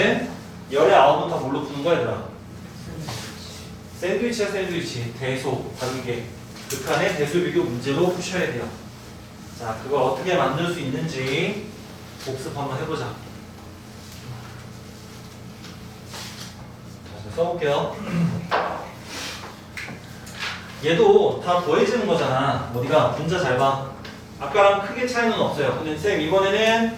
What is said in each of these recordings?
그러면은 열의 아홉은 다 뭘로 푸는 거야 얘들아? 샌드위치야 샌드위치. 대소 관계. 극한의 대소 비교 문제로 푸셔야 돼요. 자 그걸 어떻게 만들 수 있는지 복습 한번 해보자. 자, 좀 써볼게요. 얘도 다 더해지는 거잖아. 어디가 분자 잘봐. 아까랑 크게 차이는 없어요. 근데 쌤 이번에는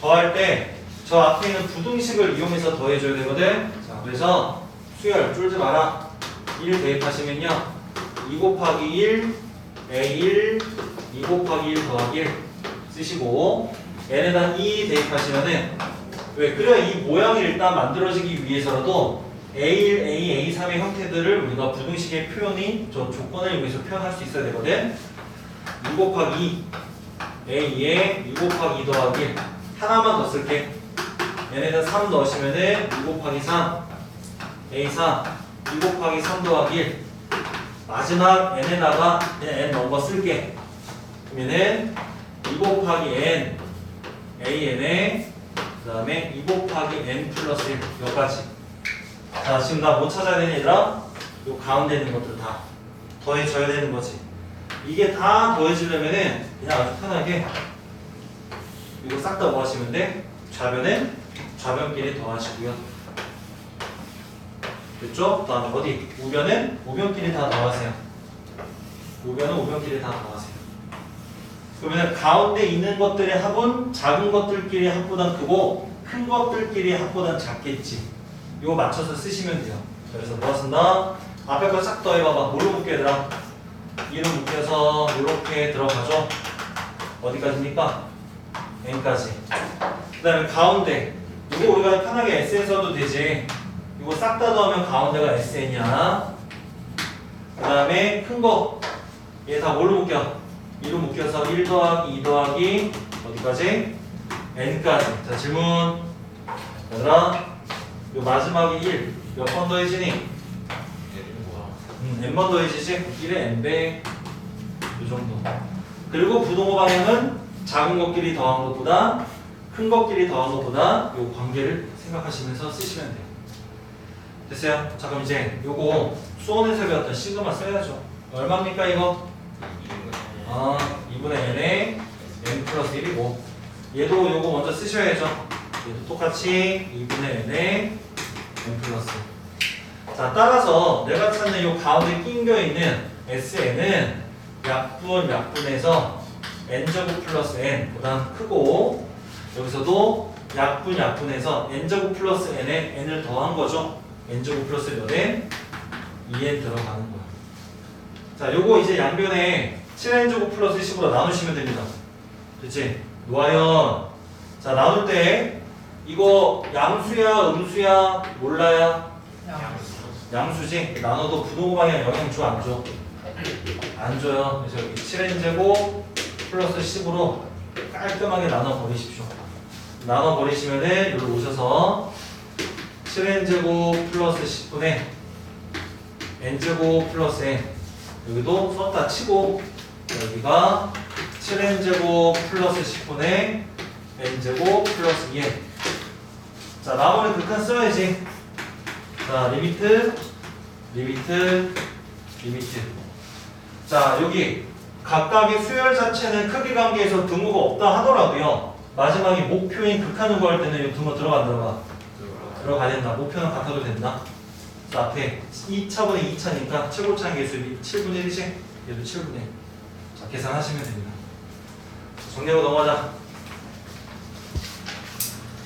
더할 때 저 앞에 있는 부등식을 이용해서 더해줘야 되거든. 자 그래서 수열 쫄지 마라. 1 대입하시면요. 2 곱하기 1 A1 2 곱하기 1 더하기 1 쓰시고 n에다 2 대입하시면은 왜 그래야 이 모양이 일단 만들어지기 위해서라도 A1, A, A3의 형태들을 우리가 부등식의 표현이 저 조건을 위해서 표현할 수 있어야 되거든. 2 곱하기 2 A에 2 곱하기 2 더하기 1 하나만 더 쓸게 얘네다 3 넣으시면은 2 곱하기 3 A4 2 곱하기 3 더하기 1 마지막 n에다가 n 거 쓸게. 그러면은 2 곱하기 n an에 그 다음에 2 곱하기 n 플러스 1 여기까지. 자 지금 나 뭐 찾아야 되니 얘들아? 요 가운데 있는 것들 다 더해져야 되는 거지. 이게 다 더해지려면은 그냥 아주 편하게 이거 싹다뭐 하시면 돼? 좌변은 좌변끼리 더하시고요 됐죠? 그 다음에 어디? 우변은 우변끼리 다 더하세요 우변은 우변끼리 다 더하세요 그러면 가운데 있는 것들의 합은 작은 것들끼리 합보단 크고 큰 것들끼리 합보단 작겠지 이거 맞춰서 쓰시면 돼요 그래서 뭐 쓴다? 앞에 거 싹 더해봐봐 뭘로 묶여 얘들아? 2로 묶여서 이렇게 들어가죠 어디까지입니까? n까지 그 다음에 가운데 이거 우리가 편하게 sn 써도 되지 이거 싹다 넣으면 가운데가 sn이야 그 다음에 큰 거 얘 다 뭘로 묶여? 2로 묶여서 1 더하기 2 더하기 어디까지? n까지 자 질문 얘들아 요 마지막에 1 몇 번 더해지니? 음, n번 더해지지? 1에 n배 이 정도 그리고 부동호 방향은 작은 것끼리 더한 것보다 큰 것끼리 더한 것보다 요 관계를 생각하시면서 쓰시면 돼요. 됐어요? 자 그럼 이제 요거 수원에서 배웠던 시그마 써야죠. 얼마입니까 이거? 아 2분의 n에 n 플러스 1이고 얘도 요거 먼저 쓰셔야죠. 얘도 똑같이 2분의 n에 n 플러스. 자 따라서 내가 찾는 요 가운데 낑겨 있는 SN은 약분 약분에서 n제곱 플러스 n 보다 크고 여기서도 약분 약분에서 n제곱 플러스 n에 n을 더한 거죠 n제곱 플러스 몇 n? 2n 들어가는 거야 자 요거 이제 양변에 7n제곱 플러스 10으로 나누시면 됩니다 그치? 놓아요 자 나눌 때 이거 양수야 음수야 몰라야 양수 지 나눠도 부동호 방향 영향 줘 안 줘? 안 줘요. 그래서 여기 7n제곱 플러스 10으로 깔끔하게 나눠 버리십시오. 나눠 버리시면은 여기 오셔서 7n제곱 플러스 10분의 n제곱 플러스 n 여기도 썼다 치고 여기가 7n제곱 플러스 10분의 n제곱 플러스 2n 자 나머지 극한 써야지. 자 리미트 리미트 리미트. 자 여기 각각의 수열 자체는 크기 관계에서 등호가 없다 하더라도요 마지막에 목표인 극한을 구할 때는 이 등호 들어가 안 들어가 들어가야 된다. 목표는 같아도 된다. 자 앞에 2차분의 2차니까 최고차의 개수비 7분의 1이지? 얘도 7분의 1 자 계산하시면 됩니다. 정리하고 넘어가자